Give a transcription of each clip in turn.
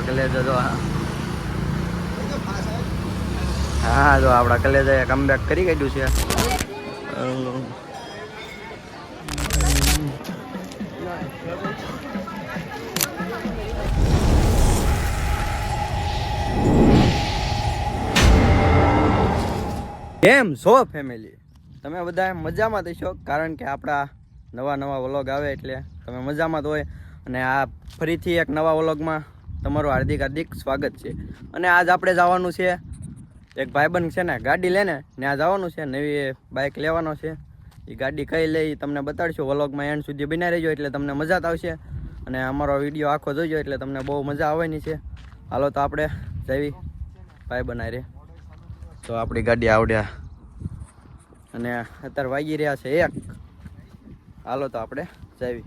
કલેજ જો. હા, જો આપણા કલેજાએ કમબેક કરી કાઢ્યું છે. કેમ છો ફેમિલી તમે બધા મજામાં થશો કારણ કે આપણા નવા નવા વ્લોગ આવે એટલે તમે મજામાં તો હોય. અને આ ફરીથી એક નવા વ્લોગમાં તમારું હાર્દિક હાર્દિક સ્વાગત છે. અને આજ આપણે જવાનું છે, એક ભાઈબંધ છે ને, ગાડી લઈને ત્યાં જવાનું છે, નવી બાઇક લેવાનો છે. એ ગાડી કઈ લે, ઈ તમને બતાડશું. વ્લોગમાં એન્ડ સુધી બનાવી રહેજો, એટલે તમને મજા જ આવશે. અને અમારો વીડિયો આખો જોઈજો એટલે તમને બહુ મજા આવવાની છે. હાલો તો આપણે જવી ભાઈ બનાવી રે તો આપણી ગાડી આવડ્યા. અને અત્યારે વાગી રહ્યા છે એક. હાલો તો આપણે જવી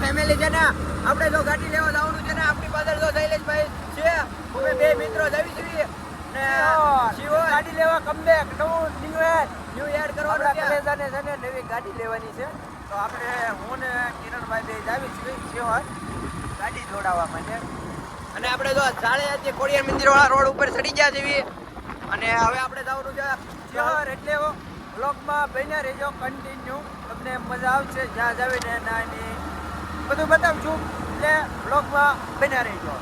ફેમિલી છે ને આપણે જો ગાડી લેવા જવાનું છે ને આપણી પાછળ જો શૈલેષભાઈ છે અમે બે મિત્રો જવી જોઈએ ને શિવો ગાડી લેવા કમબેક નવું ન્યુ એડ ન્યુ એડ કરવાનું છે કલેજાને છે ને નવી ગાડી લેવાની છે. તો આપણે હું ને કિરણભાઈ બે જાવી છીએ શિવો ગાડી જોડાવવા માટે. અને આપણે જો સાડે કોડિયા મંદિર વાળા રોડ ઉપર ચડી ગયા છીએ. અને હવે આપણે જવાનું છે શહેર એટલે બ્લોકમાં બન્યા રહેજો કન્ટિન્યુ તમને મજા આવશે. જ્યાં જાવીને નાની બધું બતાવું છું એટલે બ્લોકમાં બન્યા રહેજો.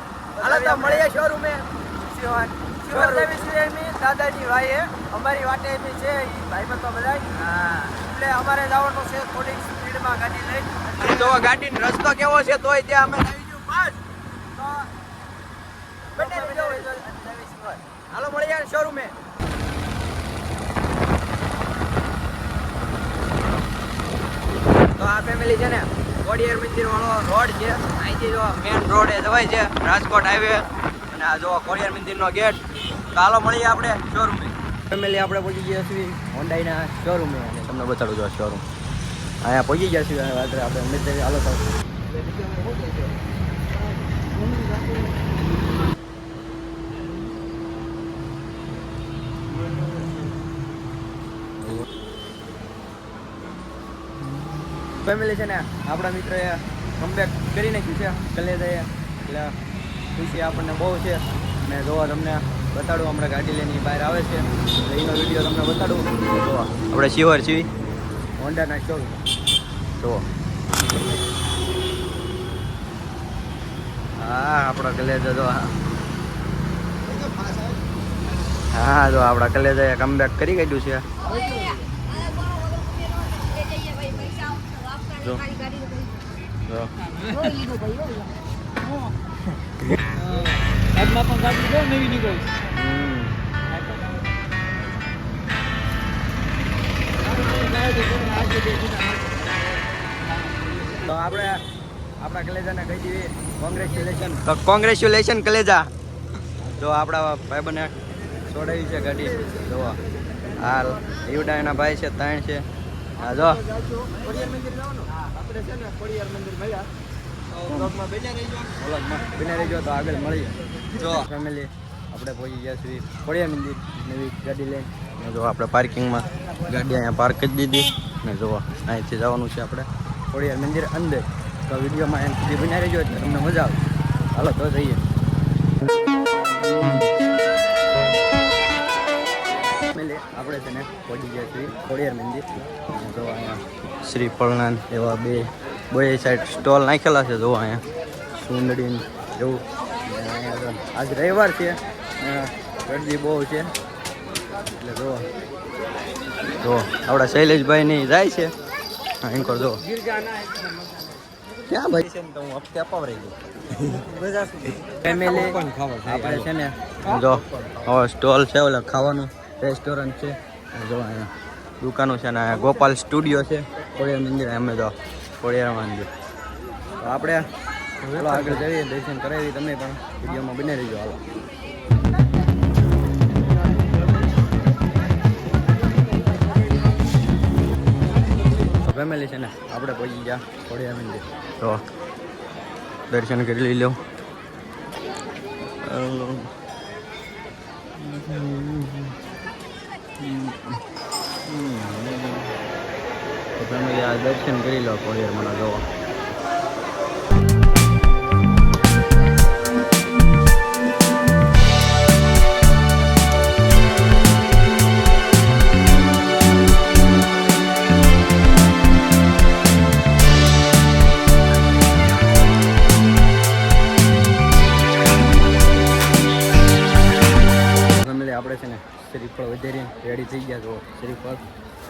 હાલો તો મળીએ શોરૂમે. શિવાન દાદાજી ભાઈ અમારી વાટે બી છે એ ભાઈ તો બધા એટલે અમારે જવાનું છે થોડીક સ્પીડમાં ગાડી લઈ. તો ગાડીનો રસ્તો કેવો છે તોય ત્યાં અમે આવી ગયું પાસ તો. હાલો મળીએ શોરૂમે. તો આ ફેમિલી છે ને કોડિયાર મંદિર વાળો રોડ છે. અહીંથી જો મેન રોડ એ જવાય છે, રાજકોટ હાઈવે અને આ જો કોડિયાર મંદિરનો ગેટ કાલો મળીએ આપણે શોરૂમે ફેમિલી આપણે પહોંચી ગયા છીએ હોન્ડાઈના શોરૂમે અને તમને બતાડું છું શોરૂમ અહીંયા પહોંચી ગયા છીએ રાત્રે આપણે અમે હાલો તો ફેમિલી છે ને આપણા મિત્રએ કમબેક કરી નાખ્યું છે કલેજાએ. એટલે ખુશી આપણને બહુ છે. અને જોવા તમને બતાડું હમણાં ગાડી લઈને બહાર આવે છે. એનો વીડિયો તમને બતાડું. જોવા. આપણે શિવર છીએ. હોન્ડાના શો જુઓ હા આપણા કલેજા જો હા જો આપણા કલેજાએ કમબેક કરી કાઢ્યું છે. જો. જો આજમાં પણ ગાડી બહુ નવી નીકળી તો આપણે આપણા કલેજાને કહી દઈએ કોંગ્રેચ્યુલેશન તો કોંગ્રેચ્યુલેશન કલેજા. જો આપણા ભાઈબંધને છોડાવી છે ગાડી. જો હાલ યુડાના ભાઈ છે ત્રણ છે. હા જો. આપણે છે ને ખોડિયાર મંદિર મળ્યા બને રહેજો તો આગળ મળીએ. જો. ફેમિલી આપણે પહોંચી ગયા સુધી ખોડિયા મંદિર નવી ગાડી લઈને. જો આપણે પાર્કિંગમાં ગાડી અહીંયા પાર્ક જ દીધી. ને જો અહીંથી જવાનું છે આપણે ખોડિયાર મંદિર અંદર. તો વિડીયોમાં એમ સુધી બન્યા રહેજો એટલે તમને મજા આવે હાલો તો જઈએ. ખોડિયાર મંદિર. જો અહીંયા શ્રી ફળનાન એવા બે બે સાઈડ સ્ટોલ નાખેલા છે જો અહીંયા સુંદડી એવું. આજ રવિવાર છે ગરદી બહુ છે. એટલે જો જો આપણા શૈલેષભાઈ ની જાય છે. એમ જો. ક્યાં ભાઈ? છે ને તો હું હપ્તે અપાવરાઈ ગયો. ફેમિલી આપણે છે ને જો હવે સ્ટોલ છે ઓલા ખાવાનું રેસ્ટોરન્ટ છે. જો અહીંયા દુકાનો છે અને ગોપાલ સ્ટુડિયો છે ખોડિયાર મંદિર અમે તો ખોડિયાર મંદિર. તો આપણે ચાલો આગળ જઈએ, દર્શન કરાવી તમે પણ. વિડીયોમાં બને રહીજો, હાલો. ફેમિલી છે ને, આપણે પહોંચી ગયા ખોડિયાર મંદિર. તો દર્શન કરી લઈ લો તો ફેમિલી આ દર્શન કરી લો કોરિયર જવા આપણે છે ને શ્રીફળ વધારીને રેડી થઈ ગયા છો શ્રીફળ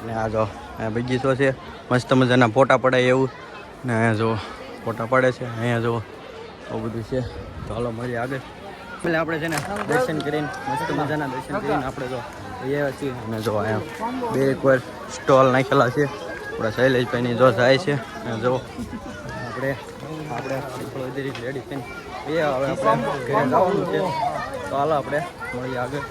અને આ જો, આ બગીચો છે. મસ્ત મજાના ફોટા પડાય એવું. ને અહીંયા જો, ફોટા પડે છે. અહીંયા જો, આવું બધું છે. ચાલો મળીએ આગળ. એટલે આપણે છે ને દર્શન કરીને, મસ્ત મજાના દર્શન કરીને આપણે જો એ છીએ. અને જો અહીંયા બે એકવાર સ્ટોલ નાખેલા છે. આપણા શૈલેષભાઈની જો જાય છે. અને જો, આપણે આપણે શ્રીફળ વધારી રેડી થઈને એ હવે આપણે ઘરે જવાનું છે. તો હાલો, આપણે મળીએ આગળ.